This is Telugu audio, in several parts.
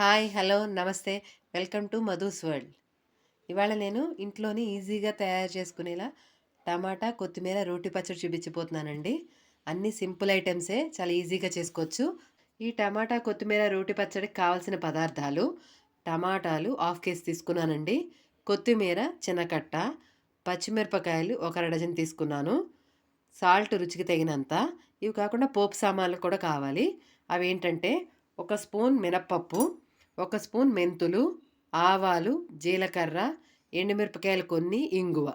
హాయ్ హలో నమస్తే. Welcome to Madhu's world. ఇవాళ నేను ఇంట్లోని ఈజీగా తయారు చేసుకునేలా టమాటా కొత్తిమీర రోటి పచ్చడి చూపించిపోతున్నానండి అన్ని సింపుల్ ఐటమ్సే చాలా ఈజీగా చేసుకోవచ్చు. ఈ టమాటా కొత్తిమీర రోటి పచ్చడికి కావాల్సిన పదార్థాలు టమాటాలు హాఫ్ కేజీ తీసుకున్నానండి. కొత్తిమీర చిన్నకట్ట పచ్చిమిరపకాయలు ఒక అర డజన్ తీసుకున్నాను. సాల్ట్ రుచికి తగినంత. ఇవి కాకుండా పోపు సామాన్లు కూడా కావాలి. అవి ఏంటంటే ఒక స్పూన్ మినప్పప్పు ఒక స్పూన్ మెంతులు ఆవాలు జీలకర్ర ఎండుమిరపకాయలు కొన్ని ఇంగువ.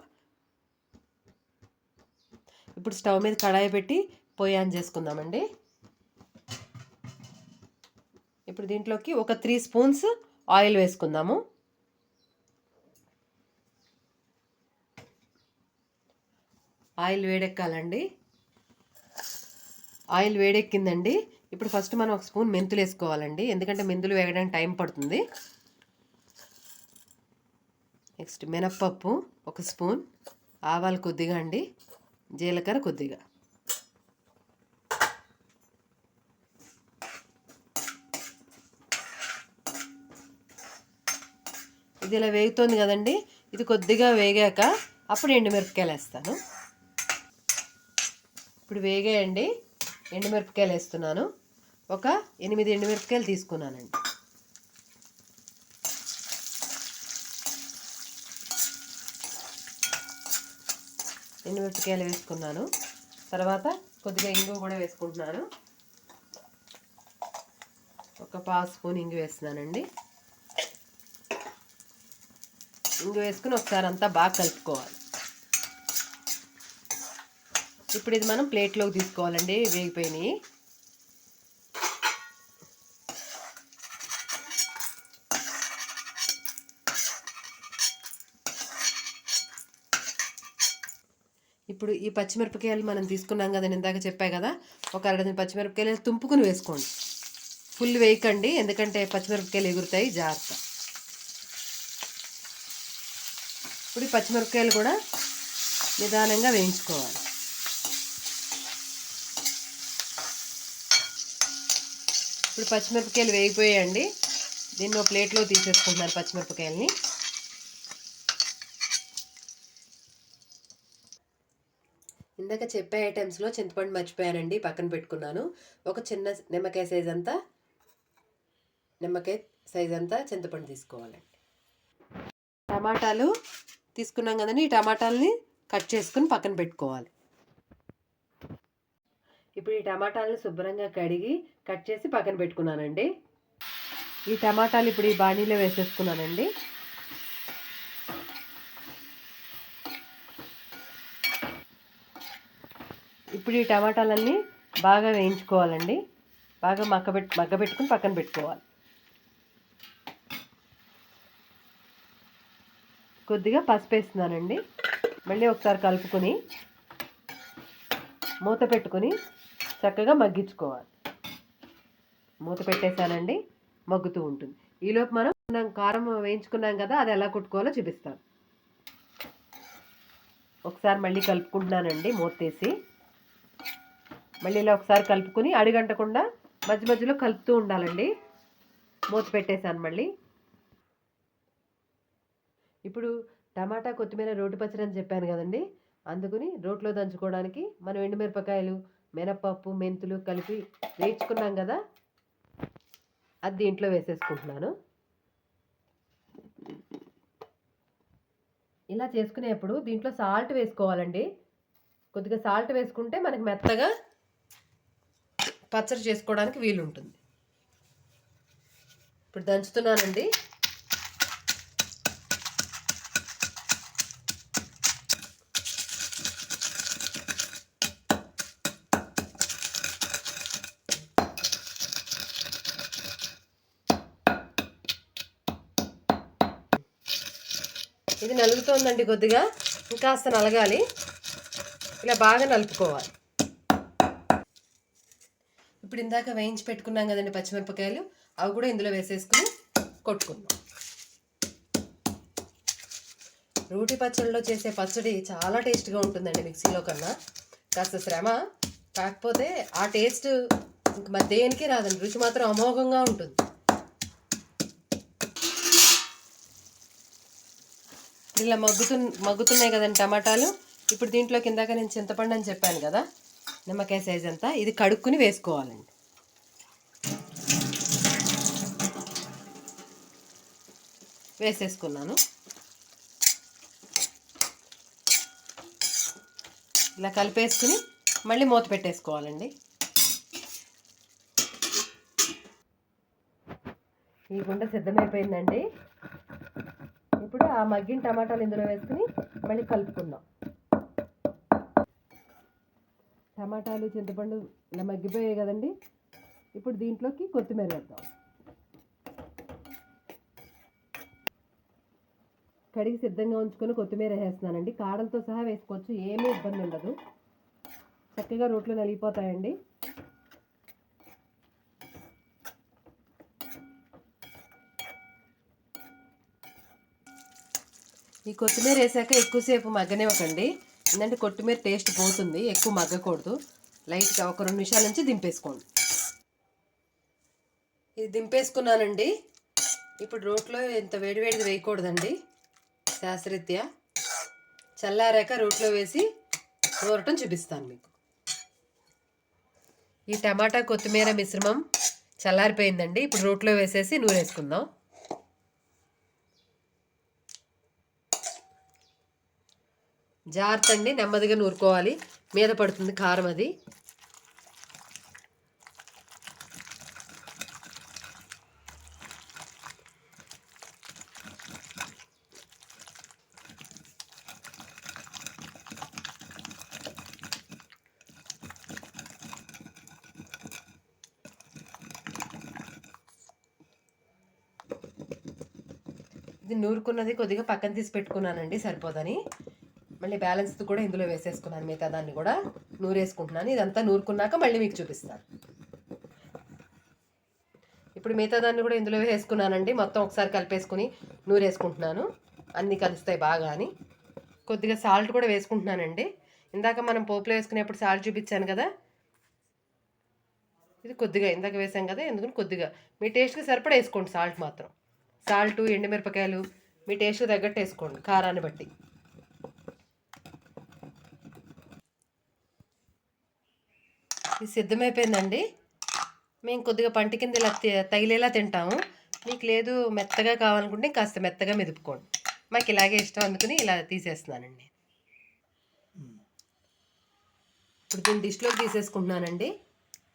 ఇప్పుడు స్టవ్ మీద కడాయి పెట్టి పొయ్యి ఆన్ చేసుకుందామండి. ఇప్పుడు దీంట్లోకి ఒక త్రీ స్పూన్స్ ఆయిల్ వేసుకుందాము. ఆయిల్ వేడెక్కాలండి. ఆయిల్ వేడెక్కిందండి. ఇప్పుడు ఫస్ట్ మనం ఒక స్పూన్ మెంతులు వేసుకోవాలండి. ఎందుకంటే మెంతులు వేగడానికి టైం పడుతుంది. నెక్స్ట్ మినప్పప్పు ఒక స్పూన్ ఆవాలు కొద్దిగా అండి జీలకర్ర కొద్దిగా. ఇది ఇలా వేగుతోంది కదండి. ఇది కొద్దిగా వేగాక అప్పుడు ఎండుమిరపకాయలు వేస్తాను. ఇప్పుడు వేగాయండి. ఎండుమిరపకాయలు వేస్తున్నాను. ఒక ఎనిమిది ఎండుమిరపకాయలు తీసుకున్నానండి. ఎండుమిరపకాయలు వేసుకున్నాను. తర్వాత కొద్దిగా ఇంగు కూడా వేసుకుంటున్నాను. ఒక పావు స్పూన్ ఇంగు వేస్తున్నానండి. ఇంగు వేసుకుని ఒకసారి అంతా బాగా కలుపుకోవాలి. ఇప్పుడు ఇది మనం ప్లేట్లోకి తీసుకోవాలండి వేగిపోయినాయి. ఇప్పుడు ఈ పచ్చిమిరపకాయలు మనం తీసుకున్నాం కదా నేను ఇందాక చెప్పా కదా ఒక అరడజన్ పచ్చిమిరపకాయలు తుంపుకుని వేసుకోండి. ఫుల్ వేయకండి ఎందుకంటే పచ్చిమిరపకాయలు ఎగురుతాయి జాగ్రత్త. ఇప్పుడు ఈ పచ్చిమిరపకాయలు కూడా నిదానంగా వేయించుకోవాలి. ఇప్పుడు పచ్చిమిరపకాయలు వేగిపోయాయండి. దీన్ని ఒక ప్లేట్లో తీసేసుకుంటున్నాను పచ్చిమిరపకాయలని. ఇందాక చెప్పే ఐటమ్స్లో చింతపండు మర్చిపోయానండి పక్కన పెట్టుకున్నాను. ఒక చిన్న నిమ్మకాయ సైజ్ అంతా నిమ్మకాయ సైజ్ అంతా చింతపండు తీసుకోవాలండి. టమాటాలు తీసుకున్నాం కదండి ఈ టమాటాలని కట్ చేసుకుని పక్కన పెట్టుకోవాలి. ఇప్పుడు ఈ టమాటాలను శుభ్రంగా కడిగి కట్ చేసి పక్కన పెట్టుకున్నానండి. ఈ టమాటాలు ఇప్పుడు ఈ బాణీలో వేసేసుకున్నానండి. ఇప్పుడు ఈ టమాటాలన్నీ బాగా వేయించుకోవాలండి. బాగా మగ్గబెట్ మగ్గబెట్టుకుని పక్కన పెట్టుకోవాలి. కొద్దిగా పసుపు వేస్తున్నానండి. మళ్ళీ ఒకసారి కలుపుకొని మూత పెట్టుకొని చక్కగా మగ్గించుకోవాలి. మూత పెట్టేశానండి మగ్గుతూ ఉంటుంది. ఈలోపు మనం మనం కారం వేయించుకున్నాం కదా అది ఎలా కుట్టుకోవాలో చూపిస్తాను. ఒకసారి మళ్ళీ కలుపుకుంటున్నానండి మూత మళ్ళీ ఇలా ఒకసారి కలుపుకొని అడిగంటకుండా మధ్య మధ్యలో కలుపుతూ ఉండాలండి. మూత పెట్టేశాను మళ్ళీ. ఇప్పుడు టమాటా కొత్తిమీర రోటి పచ్చడి అని చెప్పాను కదండి. అందుకుని రోట్లో దంచుకోవడానికి మనం ఎండుమిరపకాయలు మినపప్పు మెంతులు కలిపి వేయించుకున్నాం కదా అది దీంట్లో వేసేసుకుంటున్నాను. ఇలా చేసుకునేప్పుడు దీంట్లో సాల్ట్ వేసుకోవాలండి. కొద్దిగా సాల్ట్ వేసుకుంటే మనకి మెత్తగా పచ్చడి చేసుకోవడానికి వీలుంటుంది. ఇప్పుడు దంచుతున్నానండి. ఇది నలుగుతోందండి కొద్దిగా. ఇంకాస్త నలగాలి. ఇలా బాగా నలుపుకోవాలి. ఇప్పుడు ఇందాక వేయించి పెట్టుకున్నాం కదండి పచ్చిమిరపకాయలు. అవి కూడా ఇందులో వేసేసుకుని కొట్టుకుందాం. రోటి పచ్చడిలో చేసే పచ్చడి చాలా టేస్ట్గా ఉంటుందండి మిక్సీలో కన్నా. కాస్త శ్రమ. కాకపోతే ఆ టేస్ట్ ఇంక మరి దేనికి రాదండి. రుచి మాత్రం అమోఘంగా ఉంటుంది. ఇలా మగ్గుతు మగ్గుతున్నాయి కదండి టమాటాలు. ఇప్పుడు దీంట్లో కిందాక నేను చింతపండు అని చెప్పాను కదా నిమ్మకాయ సైజ్ అంతా ఇది కడుక్కుని వేసుకోవాలండి. వేసేసుకున్నాను. ఇలా కలిపేసుకుని మళ్ళీ మూత పెట్టేసుకోవాలండి. ఈ గుండ సిద్ధమైపోయిందండి. ఇప్పుడు ఆ మగ్గిన టమాటాలు ఇందులో వేసుకుని మళ్ళీ కలుపుకుందాం. టమాటాలు చింతపండు ఇలా మగ్గిపోయాయి కదండి. ఇప్పుడు దీంట్లోకి కొత్తిమీర వేద్దాం. కడిగి సిద్ధంగా ఉంచుకొని కొత్తిమీర వేస్తున్నానండి. కాడలతో సహా వేసుకోవచ్చు ఏమీ ఇబ్బంది ఉండదు. చక్కగా రోట్లో నలిగిపోతాయండి. ఈ కొత్తిమీర వేసాక ఎక్కువసేపు మగ్గనివ్వకండి. ఎందుకంటే కొత్తిమీర టేస్ట్ పోతుంది ఎక్కువ మగ్గకూడదు. లైట్గా ఒక రెండు నిమిషాల నుంచి దింపేసుకోండి. ఇది దింపేసుకున్నానండి. ఇప్పుడు రోట్లో ఇంత వేడివేడిది వేయకూడదండి. శాస్త్రీత్యా. చల్లారాక రోట్లో వేసి నూరటం చూపిస్తాను మీకు. ఈ టమాటా కొత్తిమీర మిశ్రమం చల్లారిపోయిందండి. ఇప్పుడు రోట్లో వేసేసి నూనె వేసుకుందాం అండి నెమ్మదిగా నూరుకోవాలి. మీద పడుతుంది కారం అది. ఇది నూరుకున్నది కొద్దిగా పక్కన తీసి పెట్టుకున్నానండి సరిపోదని. మళ్ళీ బ్యాలెన్స్ కూడా ఇందులో వేసేసుకున్నాను మిగతా దాన్ని కూడా నూరేసుకుంటున్నాను. ఇదంతా నూరుకున్నాక మళ్ళీ మీకు చూపిస్తాను. ఇప్పుడు మిగతా దాన్ని కూడా ఇందులో వేసుకున్నానండి. మొత్తం ఒకసారి కలిపేసుకుని నూరేసుకుంటున్నాను. అన్నీ కలుస్తాయి బాగా అని. కొద్దిగా సాల్ట్ కూడా వేసుకుంటున్నానండి. ఇందాక మనం పోపులో వేసుకునేప్పుడు సాల్ట్ చూపించాను కదా? ఇది కొద్దిగా ఇందాక వేసాం కదా ఎందుకని కొద్దిగా. మీ టేస్ట్కి సరిపడా వేసుకోండి సాల్ట్ మాత్రం. సాల్ట్ ఎండుమిరపకాయలు మీ టేస్ట్కి తగ్గట్టు వేసుకోండి కారాన్ని బట్టి. సిద్ధమైపోయిందండి. మేము కొద్దిగా పంట కింద ఇలా తగిలేలా తింటాము. మీకు లేదు మెత్తగా కావాలనుకుంటే కాస్త మెత్తగా మెదుపుకోండి. మాకు ఇలాగే ఇష్టం అందుకుని ఇలా తీసేస్తున్నానండి. ఇప్పుడు దీన్ని డిష్లోకి తీసేసుకుంటున్నానండి.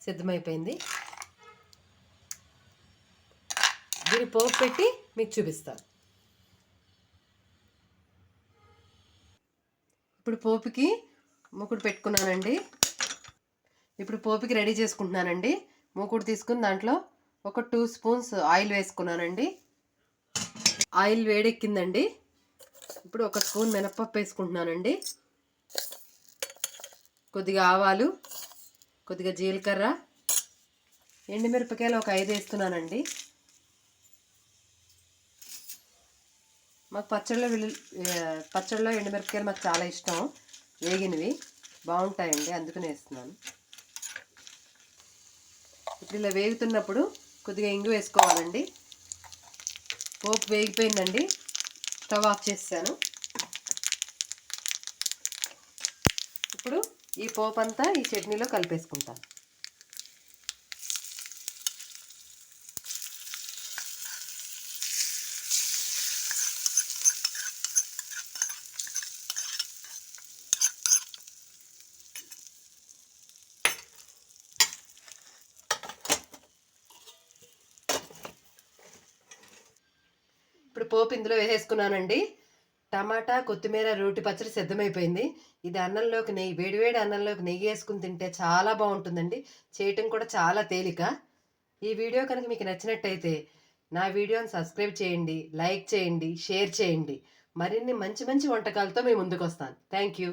సిద్ధమైపోయింది. దీన్ని పోపు పెట్టి మీకు చూపిస్తాను. ఇప్పుడు పోపుకి మూకుడు పెట్టుకున్నానండి. ఇప్పుడు పోపుకి రెడీ చేసుకుంటున్నానండి. మూకుడు తీసుకుని దాంట్లో ఒక టూ స్పూన్స్ ఆయిల్ వేసుకున్నానండి. ఆయిల్ వేడెక్కిందండి. ఇప్పుడు ఒక స్పూన్ మినప్పప్పు వేసుకుంటున్నానండి. కొద్దిగా ఆవాలు కొద్దిగా జీలకర్ర ఎండుమిరపకాయలు ఒక ఐదు వేస్తున్నానండి. మాకు పచ్చళ్ళలో వెల్లు పచ్చళ్ళలో ఎండుమిరపకాయలు మాకు చాలా ఇష్టం. వేగినవి. బాగుంటాయండి. అందుకనే వేస్తున్నాను. ఇప్పుడు ఇలా వేగుతున్నప్పుడు కొద్దిగా ఇంగు వేసుకోవాలండి. పోపు వేగిపోయిందండి. స్టవ్ ఆఫ్ చేసాను ఇప్పుడు ఈ పోపు అంతా ఈ చట్నీలో కలిపేసుకుంటాను. ఇప్పుడు పోపు ఇందులో వేసేసుకున్నానండి. టమాటా కొత్తిమీర రోటి పచ్చడి సిద్ధమైపోయింది. ఇది అన్నంలోకి నెయ్యి వేడివేడి అన్నంలోకి నెయ్యి వేసుకుని తింటే చాలా బాగుంటుందండి. చేయటం కూడా చాలా తేలిక. ఈ వీడియో కనుక మీకు నచ్చినట్టయితే నా వీడియోని సబ్స్క్రైబ్ చేయండి లైక్ చేయండి షేర్ చేయండి. మరిన్ని మంచి మంచి వంటకాలతో మేము ముందుకు వస్తాను థ్యాంక్ యూ.